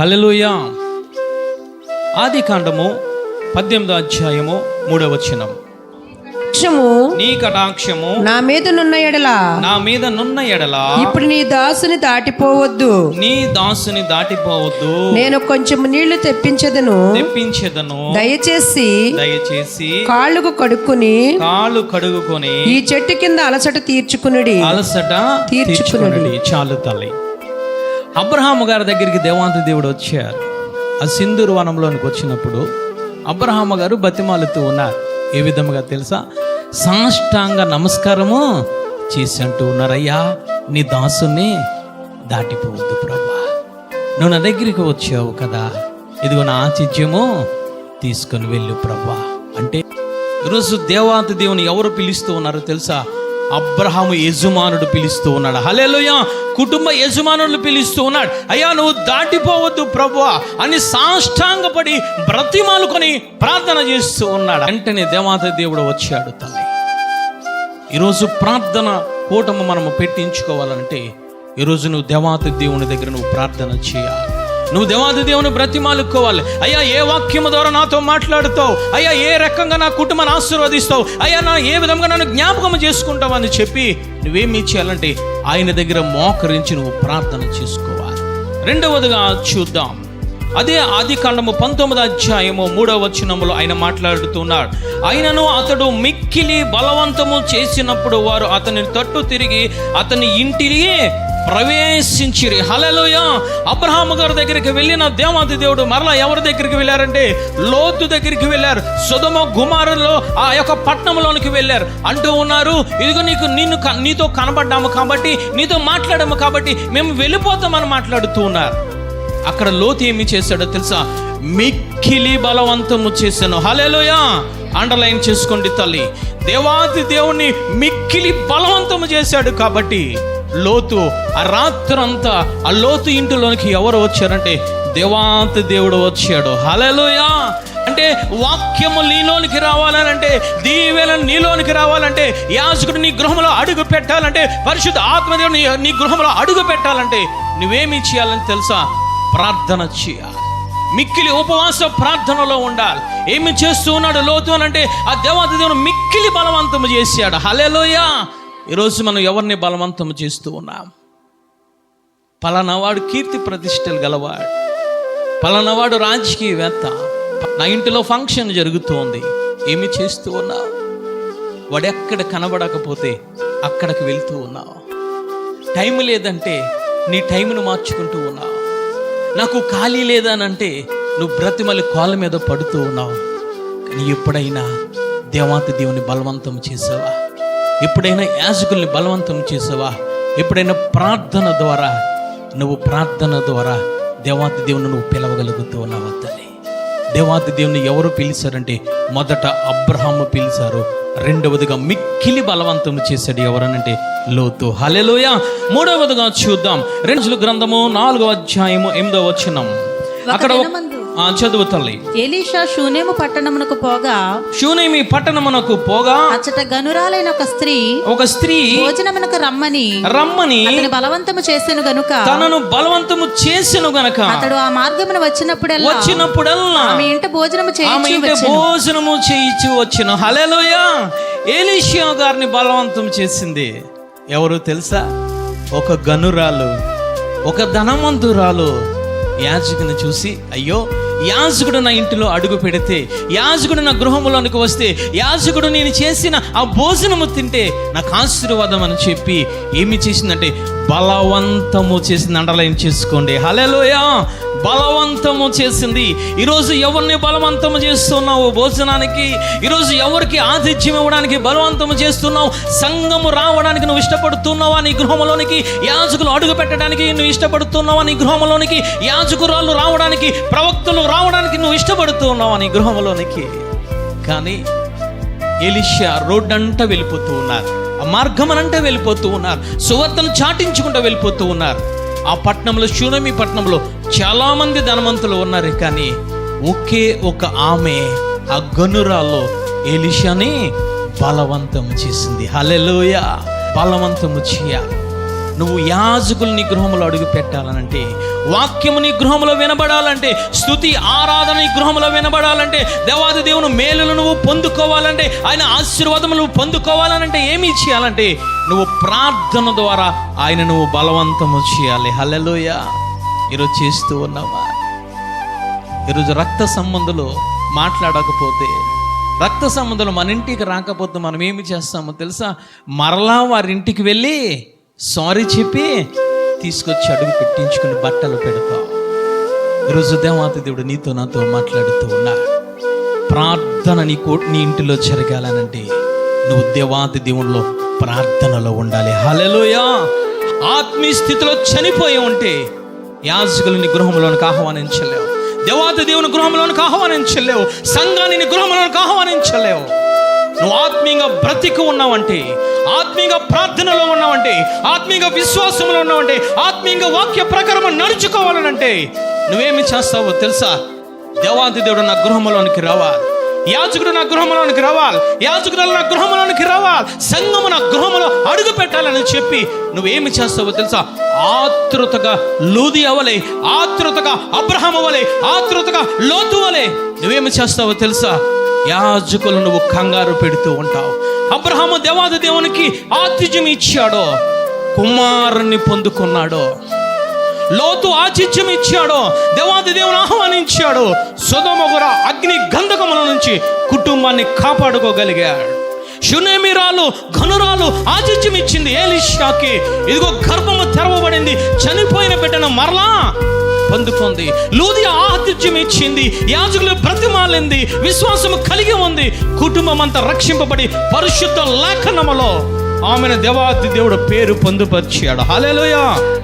హల్లెలూయా. ఆది కాండము పద్దెనిమిదో అధ్యాయము మూడవ వచనం. నీ కటాక్షము నా మీద నున్న ఎడల. నా మీద నున్న ఎడల. ఇప్పుడు నీ దాసుని దాటిపోవద్దు. నీ దాసుని దాటిపోవద్దు. నేను కొంచెం నీళ్ళు తెప్పించదను. తెప్పించెదను. దయచేసి దయచేసి కాళ్ళకు కడుక్కుని కాళ్ళు కడుగుకొని ఈ చెట్టు కింద అలసట తీర్చుకునుడి. అలసట. తీర్చుకొనుడి. చాలు తల్లి. అబ్రహాము గారి దగ్గరికి దేవాంతి దేవుడు వచ్చారు. ఆ సింధూరు వనంలోనికి వచ్చినప్పుడు అబ్రహాము గారు బతిమాలుతూ ఉన్నారు. ఏ విధముగా తెలుసా? సాష్టాంగ నమస్కారము చేసి అంటూ ఉన్నారయ్యా నీ దాసుని దాటిపోవద్దు ప్రభా. నువ్వు నా దగ్గరికి వచ్చావు కదా ఇదిగో నా ఆతిథ్యము తీసుకొని వెళ్ళు ప్రభా. అంటే ఈరోజు దేవాంత దేవుని ఎవరు పిలుస్తూ ఉన్నారో తెలుసా? అబ్రహాము యజమానుడు పిలుస్తూ ఉన్నాడు. హలేలుయ కుటుంబ యజమానులు పిలుస్తూ ఉన్నాడు. అయ్యా నువ్వు దాటిపోవద్దు ప్రభు అని సాష్టాంగపడి బ్రతిమాలుకొని ప్రార్థన చేస్తూ ఉన్నాడు. వెంటనే దేవాత దేవుడు వచ్చాడు తల్లి. ఈరోజు ప్రార్థన కూటము మనము పెట్టించుకోవాలంటే ఈరోజు నువ్వు దేవాత దేవుని దగ్గర నువ్వు ప్రార్థన చేయాలి. నువ్వు దేవాది దేవుని బ్రతిమాలుకోవాలి అయ్యా ఏ వాక్యము ద్వారా నాతో మాట్లాడుతావు? అయ్యా ఏ రకంగా నా కుటుంబాన్ని ఆశీర్వదిస్తావు? అయ్యా నా ఏ విధంగా నన్ను జ్ఞాపకం చేసుకుంటావు అని చెప్పి నువ్వేమి చేయాలంటే ఆయన దగ్గర మోకరించి నువ్వు ప్రార్థన చేసుకోవాలి. రెండవదిగా చూద్దాం. అదే ఆది కాండము పంతొమ్మిది అధ్యాయము మూడవ వచనములో ఆయన మాట్లాడుతున్నాడు. ఆయనను అతడు మిక్కిలి బలవంతము చేసినప్పుడు వారు అతని తట్టు తిరిగి అతని ఇంటిని ప్రవేశించిరి. హలలోయ అబ్రహాము గారి దగ్గరికి వెళ్ళిన దేవాది దేవుడు మరలా ఎవరి దగ్గరికి వెళ్ళారంటే? లోతు దగ్గరికి వెళ్ళారు. సుధమ గుమారులో ఆ యొక్క పట్టణంలోనికి వెళ్ళారు. అంటూ ఉన్నారు ఇదిగో నీకు నిన్ను క- నీతో కనబడ్డాము కాబట్టి నీతో మాట్లాడాము కాబట్టి మేము వెళ్ళిపోతామని మాట్లాడుతూ ఉన్నారు. అక్కడ లోతు ఏమి చేశాడో తెలుసా? మిక్కిలి బలవంతము చేశాను. హలేలోయా అండర్లైన్ చేసుకోండి తల్లి. దేవాది దేవుణ్ణి మిక్కిలి బలవంతము చేశాడు కాబట్టి లోతు ఆ రాత్రంతా ఆ లోతు ఇంటిలోనికి ఎవరు వచ్చారంటే దేవాంత దేవుడు వచ్చాడు. హలలోయా అంటే వాక్యము నీలోనికి రావాలనంటే దీవెన నీలోనికి రావాలంటే యాజకుడు నీ గృహంలో అడుగు పెట్టాలంటే పరిశుద్ధ ఆత్మదేవుడు నీ నీ గృహంలో అడుగు పెట్టాలంటే నువ్వేమి చేయాలని తెలుసా? ప్రార్థన చేయాలి. మిక్కిలి ఉపవాస ప్రార్థనలో ఉండాలి. ఏమి చేస్తూ ఉన్నాడు? లోతు అని అంటే ఆ దేవాది దేవుడు మిక్కిలి బలవంతము చేశాడు. హలేలోయ ఈరోజు మనం ఎవరిని బలవంతము చేస్తూ ఉన్నాం? పలానావాడు కీర్తి ప్రతిష్టలు గలవాడు. పలానావాడు రాజకీయవేత్త. నా ఇంటిలో ఫంక్షన్ జరుగుతోంది. ఏమి చేస్తూ ఉన్నావు? వాడెక్కడ కనబడకపోతే అక్కడికి వెళ్తూ ఉన్నావు. టైం లేదంటే నీ టైంను మార్చుకుంటూ ఉన్నావు. నాకు ఖాళీ లేదనంటే నువ్వు బ్రతిమలి కాళ్ళ మీద పడుతూ ఉన్నావు. కానీ ఎప్పుడైనా దేవాతి దేవుని బలవంతం చేసావా? ఎప్పుడైనా యాజకుల్ని బలవంతం చేసావా? ఎప్పుడైనా ప్రార్థన ద్వారా నువ్వు ప్రార్థన ద్వారా దేవాతి దేవుని నువ్వు పిలవగలుగుతూ ఉన్నావు తల్లి? దేవాతి దేవుని ఎవరు పిలిచారంటే మొదట అబ్రహాము పిలిచారు రెండవదిగా మిక్కిలి బలవంతం చేశాడు ఎవరనంటే లోతు. హలెలోయ మూడవదిగా చూద్దాం. రెండు గ్రంథము నాలుగో అధ్యాయము ఎనిమిదో వచనం. అక్కడ ఆ, చదువు తల్లి. ఎలీషా షూనేము పట్టణమునకు పోగా శూనేమి పట్టణమునకు పోగా అచ్చట గనురాలైన ఒక స్త్రీ ఒక స్త్రీ భోజనమునకు రమ్మని రమ్మని అతని బలవంతము చేసెను గనుక తనను బలవంతము చేసెను గనక అతడు ఆ మార్గమున వచ్చినప్పుడల్లా వచ్చినప్పుడల్లా ఆమె ఇంట భోజనము చేయించి ఇంటి. భోజనము చేయించి వచ్చిన. హలెలోయ ఏలిషియా గారిని బలవంతం చేసింది. ఎవరు తెలుసా? ఒక గనురాలు ఒక ధనవంతురాలు యాజకుని చూసి అయ్యో యాజకుడు నా ఇంటిలో అడుగు పెడితే యాజకుడు నా గృహంలోనికి వస్తే యాజకుడు నేను చేసిన ఆ భోజనము తింటే నాకు ఆశీర్వాదం అని చెప్పి ఏమి చేసిందంటే బలవంతము చేసింది. అండర్లైన్ చేసుకోండి. హలెలోయా బలవంతము చేసింది. ఈరోజు ఎవరిని బలవంతము చేస్తున్నావు భోజనానికి? ఈరోజు ఎవరికి ఆతిథ్యం ఇవ్వడానికి బలవంతము చేస్తున్నావు? సంఘము రావడానికి నువ్వు ఇష్టపడుతున్నావా నీ గృహంలోనికి యాజకులు అడుగు పెట్టడానికి నువ్వు ఇష్టపడుతున్నావా నీ గృహంలోనికి యాజకురాలు రావడానికి ప్రవక్తలు రావడానికి నువ్వు ఇష్టపడుతున్నావా అని గృహంలోనికి. కానీ ఎలిషా రోడ్డంట వెళ్ళిపోతూ ఉన్నారు. ఆ మార్గమనంటే వెళ్ళిపోతూ ఉన్నారు. సువార్తను చాటించుకుంటూ వెళ్ళిపోతూ ఉన్నారు. ఆ పట్టణంలో శూనమి పట్టణంలో చాలామంది ధనవంతులు ఉన్నారు. కానీ ఒకే ఒక ఆమె ఆ గనురాల్లో ఎలిషాని బలవంతం చేసింది. హలెలోయ బలవంతము చేయాలి. నువ్వు యాజకులు నీ గృహంలో అడుగు పెట్టాలనంటే వాక్యము నీ గృహంలో వినబడాలంటే స్థుతి ఆరాధన నీ గృహంలో వినబడాలంటే దేవాది దేవుని మేలులు నువ్వు పొందుకోవాలంటే ఆయన ఆశీర్వాదము నువ్వు పొందుకోవాలనంటే ఏమి చేయాలంటే నువ్వు ప్రార్థన ద్వారా ఆయన నువ్వు బలవంతము చేయాలి. హలలోయ ఈరోజు చేస్తూ ఉన్నావా? ఈరోజు రక్త సంబంధులు మాట్లాడకపోతే రక్త సంబంధులు మన ఇంటికి రాకపోతే మనం ఏమి చేస్తామో తెలుసా? మరలా వారి ఇంటికి వెళ్ళి సారీ చెప్పి తీసుకొచ్చి అడుగు పెట్టించుకుని బట్టలు పెడతాం. ఈరోజు దేవాతి దేవుడు నీతో నాతో మాట్లాడుతూ ఉన్నా ప్రార్థన నీ కో నీ ఇంటిలో జరగాలనంటే నువ్వు దేవాతి దేవునిలో ప్రార్థనలో ఉండాలి. హలలోయా ఆత్మీయ స్థితిలో చనిపోయి ఉంటే యాజకులని గృహంలోనికి ఆహ్వానించలేవు. దేవాతి దేవుని గృహంలోనికి ఆహ్వానించలేవు. సంఘాన్ని గృహంలోనికి ఆహ్వానించలేవు. నువ్వు ఆత్మీయంగా బ్రతికి ఉన్నావంటే ఆత్మీయంగా ప్రార్థనలో ఉన్నావంటే ఆత్మీయంగా విశ్వాసంలో ఉన్నావంటే ఆత్మీయంగా వాక్య ప్రకారం నడుచుకోవాలనంటే నువ్వేమి చేస్తావో తెలుసా? దేవాది దేవుడు నా గృహంలోనికి రావాలి. యాజకుడు నా గృహంలోనికి రావాలి. యాజకుడు నా గృహంలోనికి రావాలి. సంఘము నా గృహంలో అడుగు పెట్టాలని చెప్పి నువ్వేమి చేస్తావో తెలుసా? ఆతృతగా లూది అవలే ఆతృతగా అబ్రహం అవలే ఆతృతగా లోతు అవలే. నువ్వేమి చేస్తావో తెలుసా? యాజకులు నువ్వు కంగారు పెడుతూ ఉంటావు. అబ్రహాము దేవాది దేవునికి ఆతిథ్యం ఇచ్చాడో కుమారుణ్ణి పొందుకున్నాడో లోతు ఆతిథ్యం ఇచ్చాడో దేవాది దేవుని ఆహ్వానించాడు. సుధమగుర అగ్ని గంధకముల నుంచి కుటుంబాన్ని కాపాడుకోగలిగాడు. షునేమిరాలు ఘనురాలు ఆతిథ్యం ఇచ్చింది ఏలిషాకి. ఇదిగో గర్భము తెరవబడింది చనిపోయిన బిడ్డను మరలా పొందుకుంది. లూది ఆతిథ్యం ఇచ్చింది. యాజకులు బ్రతిమాలింది. విశ్వాసము కలిగి ఉంది. కుటుంబం అంతా రక్షింపబడి పరిశుద్ధ లేఖనములో ఆమెను దేవాతి దేవుడు పేరు పొందుపరిచాడు. హల్లెలూయా.